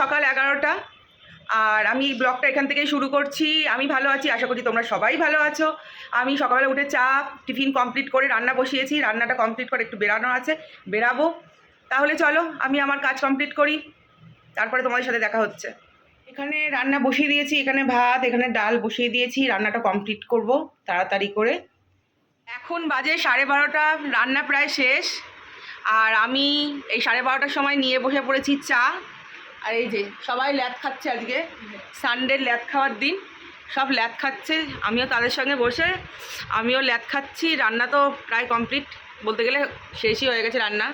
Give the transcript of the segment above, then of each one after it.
সকাল এগারোটা। আর আমি এই ব্লগটা এখান থেকেই শুরু করছি। আমি ভালো আছি, আশা করি তোমরা সবাই ভালো আছো। আমি সকালে উঠে চা, টিফিন কমপ্লিট করে রান্না বসিয়েছি। রান্নাটা কমপ্লিট করে একটু বেরানো আছে, বেরাবো। তাহলে চলো, আমি আমার কাজ কমপ্লিট করি। তারপরে তোমাদের সাথে দেখা হচ্ছে। এখানে রান্না বসিয়ে দিয়েছি, এখানে ভাত, এখানে ডাল বসিয়ে দিয়েছি। রান্নাটা কমপ্লিট করব তাড়াতাড়ি করে। এখন বাজে সাড়ে বারোটা, রান্না প্রায় শেষ। আর আমি এই সাড়ে বারোটার সময় নিয়ে বসে পড়েছি চা। আর এই যে, সবাই ল্যাদ খাচ্ছে আজকে। সানডে ল্যাদ খাওয়ার দিন। সব ল্যাদ খাচ্ছে। আমিও তাদের সঙ্গে বসে, আমিও ল্যাদ খাচ্ছি। রান্না তো প্রায় কমপ্লিট বলতে গেলে শেষই হয়ে গেছে রান্না।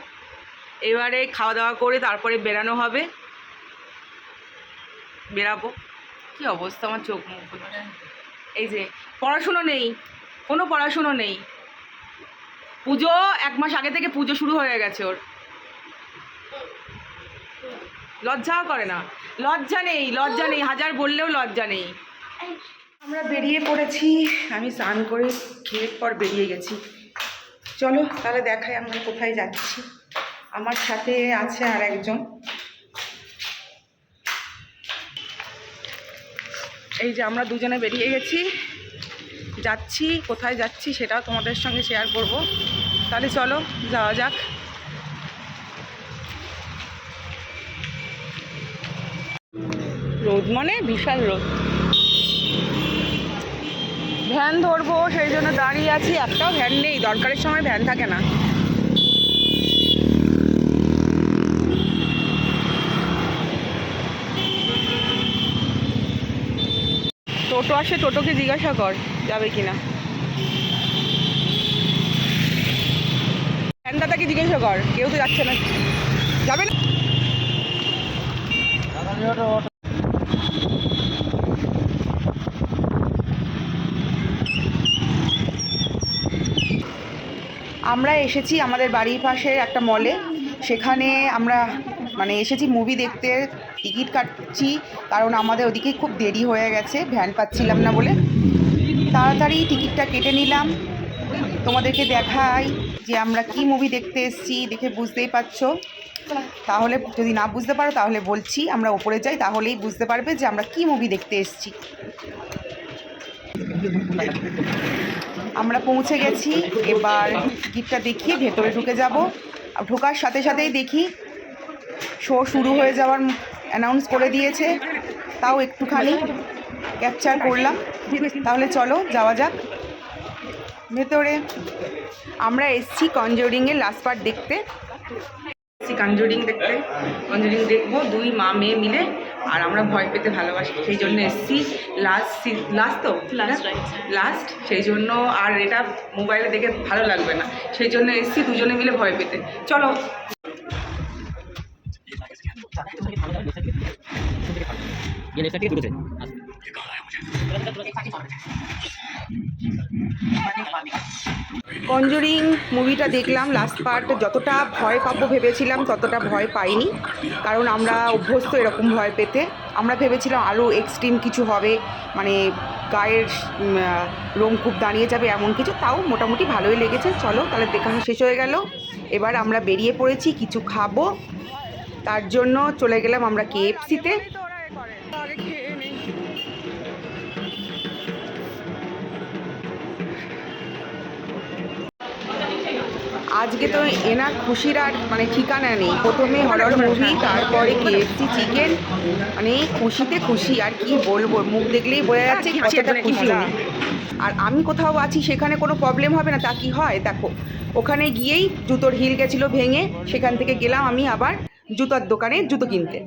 এবারে খাওয়া দাওয়া করে তারপরে বেরানো হবে। বেরাবো। কি অবস্থা আমার চোখ মুখ এই যে, পড়াশুনো নেই। কোনো পড়াশুনো নেই। পুজো এক মাস আগে থেকে পুজো শুরু হয়ে গেছে ওর। লজ্জাও করে না। লজ্জা নেই লজ্জা নেই, হাজার বললেও লজ্জা নেই। আমরা বেরিয়ে পড়েছি, আমি স্নান করে খেয়ে পর বেরিয়ে গেছি। চলো, তাহলে দেখাই আমরা কোথায় যাচ্ছি। আমার সাথে আছে আর একজন। এই যে আমরা দুজনে বেরিয়ে গেছি। যাচ্ছি, কোথায় যাচ্ছি সেটাও তোমাদের সঙ্গে শেয়ার করব। তাহলে চলো, যাওয়া যাক। রোদ মানে বিশাল রোদ। ভ্যান ধরবো, সেই জন্য দাঁড়িয়ে আছি। একটাও ভ্যান নেই, দরকারের সময় ভ্যান থাকে না। টোটো আসে, টোটোকে জিজ্ঞাসা কর, যাবে কিনা। ভ্যানদাদাকে জিজ্ঞাসা কর, কেউ তো যাচ্ছে না। যাবে না? আমরা এসেছি আমাদের বাড়ির পাশে একটা মলে। সেখানে আমরা মানে এসেছি মুভি দেখতে, টিকিট কাটছি, কারণ আমাদের ওদিকে খুব দেরি হয়ে গেছে, ভ্যান পাচ্ছিলাম না বলে। তাড়াতাড়ি টিকিটটা কেটে নিলাম। তোমাদেরকে দেখাই যে আমরা কি মুভি দেখতে এসেছি, দেখে বুঝতেই পারছ। তাহলে, যদি না বুঝতে পারো, তাহলে বলছি, আমরা ওপরে যাই, তাহলেই বুঝতে পারবে যে আমরা কি মুভি দেখতে এসেছি। আমরা পৌঁছে গেছি, এবার টিকিটটা দেখিয়ে ভেতরে ঢুকে যাব। ঢোকার সাথে সাথেই দেখি, শো শুরু হয়ে যাওয়ার অ্যানাউন্স করে দিয়েছে। তাও একটুখানি ক্যাপচার করলাম। তাহলে চলো, যাওয়া যাক। ভেতরে আমরা এসছি কনজোরিংয়ের লাস্ট পার্ট দেখতে। কনজোরিং দেখতে। কনজোরিং দেখব দুই মা মেয়ে মিলে আর আমরা ভয় পেতে ভালোবাসি সেই জন্য এসছি লাস্ট লাস্ট তো? লাস্ট সেই জন্য আর এটা মোবাইলে দেখে ভালো লাগবে না। সেই জন্য এসছি দুজনে মিলে ভয় পেতে। চলো। ये কঞ্জুরিং মুভিটা দেখলাম লাস্ট পার্ট যতটা ভয় পাবো ভেবেছিলাম, ততটা ভয় পাইনি। কারণ আমরা অভ্যস্ত এরকম ভয় পেতে। আমরা ভেবেছিলাম আরও এক্সট্রিম কিছু হবে মানে গায়ের লোম খুব দাঁড়িয়ে যাবে এমন কিছু, তাও মোটামুটি ভালোই লেগেছে। চলো, তাহলে দেখানো শেষ হয়ে গেল। এবার আমরা বেরিয়ে পড়েছি, কিছু খাব। তার জন্য চলে গেলাম আমরা কেএফসিতে আজকে তো এনার খুশির আর মানে ঠিকানা নেই। প্রথমে হরর মুভি তারপরে কেএফসি চিকেন মানে খুশিতে খুশি আর কি বলব? মুখ দেখলেই বোঝা যাচ্ছে কতটা খুশি উনি। আর আমি কোথাও আছি সেখানে কোনো প্রবলেম হবে না তা কি হয়? দেখো ওখানে গিয়েই জুতোর হিল গেছিল ভেঙে সেখান থেকে গেলাম আমি আবার জুতোর দোকানে জুতো কিনতে।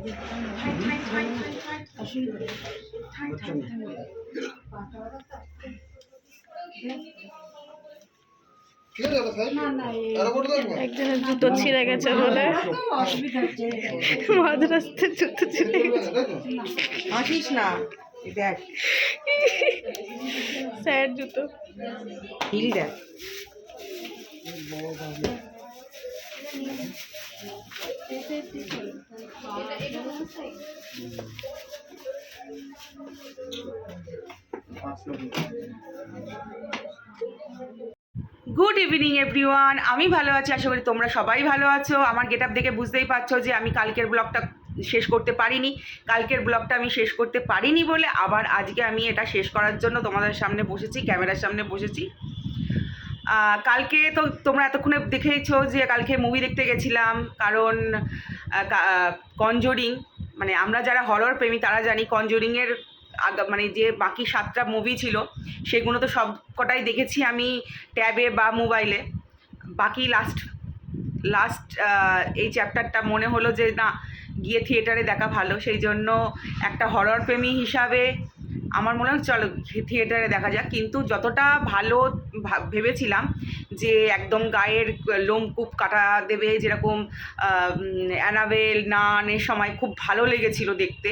একজনের জুতো ছিঁড়ে গেছে বলে। মাঝ রাস্তায় জুতো ছিঁড়ে গেছে। আসিস না দেখ। স্যার জুতো। হিল দেখ। গুড ইভিনিং এভরিওয়ান আমি ভালো আছি, আশা করি তোমরা সবাই ভালো আছো। আমার গেট আপ দেখে বুঝতেই পারছ যে আমি কালকের ব্লগটা শেষ করতে পারিনি। কালকের ব্লগটা আমি শেষ করতে পারিনি বলে আবার আজকে আমি এটা শেষ করার জন্য তোমাদের সামনে বসেছি, ক্যামেরার সামনে বসেছি। কালকে তো তোমরা এতক্ষণে দেখেইছো যে কালকে মুভি দেখতে গেছিলাম, কারণ কনজোরিং মানে আমরা যারা হরর প্রেমী তারা জানি কনজোরিংয়ের আগা মানে যে বাকি সাতটা মুভি ছিল, সেগুলো তো সব কটাই দেখেছি আমি ট্যাবে বা মোবাইলে বাকি লাস্ট লাস্ট এই চ্যাপ্টারটা মনে হলো যে না, গিয়ে থিয়েটারে দেখা ভালো। সেই জন্য একটা হরর প্রেমী হিসাবে আমার মনে হয় চলো থিয়েটারে দেখা যাক। কিন্তু যতটা ভালো ভেবেছিলাম যে একদম গায়ের লোমকূপ কাটা দেবে যেরকম অ্যানাবেল নানের সময় খুব ভালো লেগেছিল দেখতে।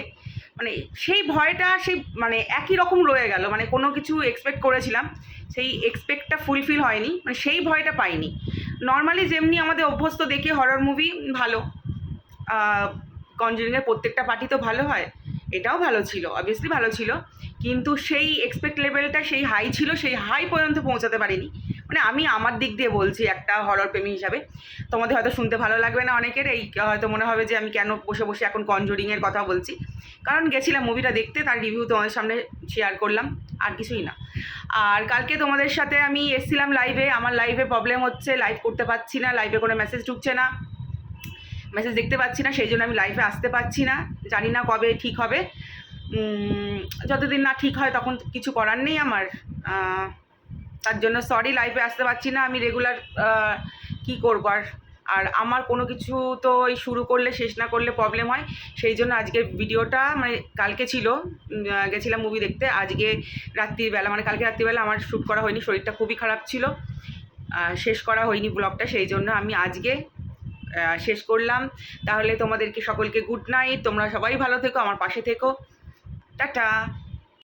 মানে সেই ভয়টা সেই মানে একই রকম রয়ে গেল। মানে কোনো কিছু এক্সপেক্ট করেছিলাম, সেই এক্সপেক্টটা ফুলফিল হয়নি মানে সেই ভয়টা পাইনি। নর্মালি যেমনি আমাদের অভ্যস্ত দেখে হরর মুভি ভালো। কনজুরিংয়ের প্রত্যেকটা পার্টি তো ভালো হয়, এটাও ভালো ছিল অবভিয়াসলি ভালো ছিল। কিন্তু সেই এক্সপেক্ট লেভেলটা সেই হাই ছিল, সেই হাই পর্যন্ত পৌঁছাতে পারিনি। মানে আমি আমার দিক দিয়ে বলছি একটা হরর প্রেমী হিসাবে। তোমাদের হয়তো শুনতে ভালো লাগবে না অনেকের, এই হয়তো মনে হবে যে আমি কেন বসে বসে এখন কনজুরিংয়ের কথা বলছি। কারণ গেছিলাম মুভিটা দেখতে, তার রিভিউ তোমাদের সামনে শেয়ার করলাম, আর কিছুই না। আর কালকে তোমাদের সাথে আমি এসছিলাম লাইভে আমার লাইভে প্রবলেম হচ্ছে লাইভ করতে পারছি না লাইভে কোনো মেসেজ ঢুকছে না। মেসেজ দেখতে পাচ্ছি না, সেই জন্য আমি লাইভে আসতে পারছি না। জানি না কবে ঠিক হবে। যতদিন না ঠিক হয় তখন কিছু করার নেই আমার। তার জন্য সরি লাইফে আসতে পারছি না, আমি রেগুলার কি করব আর? আর আমার কোনো কিছু তো এই শুরু করলে, শেষ না করলে প্রবলেম হয়। সেই জন্য আজকের ভিডিওটা মানে কালকে ছিল গেছিলাম মুভি দেখতে। আজকে রাত্রিবেলা মানে কালকে রাত্রিবেলা আমার শ্যুট করা হয়নি, শরীরটা খুবই খারাপ ছিল। শেষ করা হয়নি ব্লগটা সেই জন্য আমি আজকে শেষ করলাম। তাহলে তোমাদেরকে সকলকে গুড নাইট তোমরা সবাই ভালো থেকো, আমার পাশে থেকো। টাটা!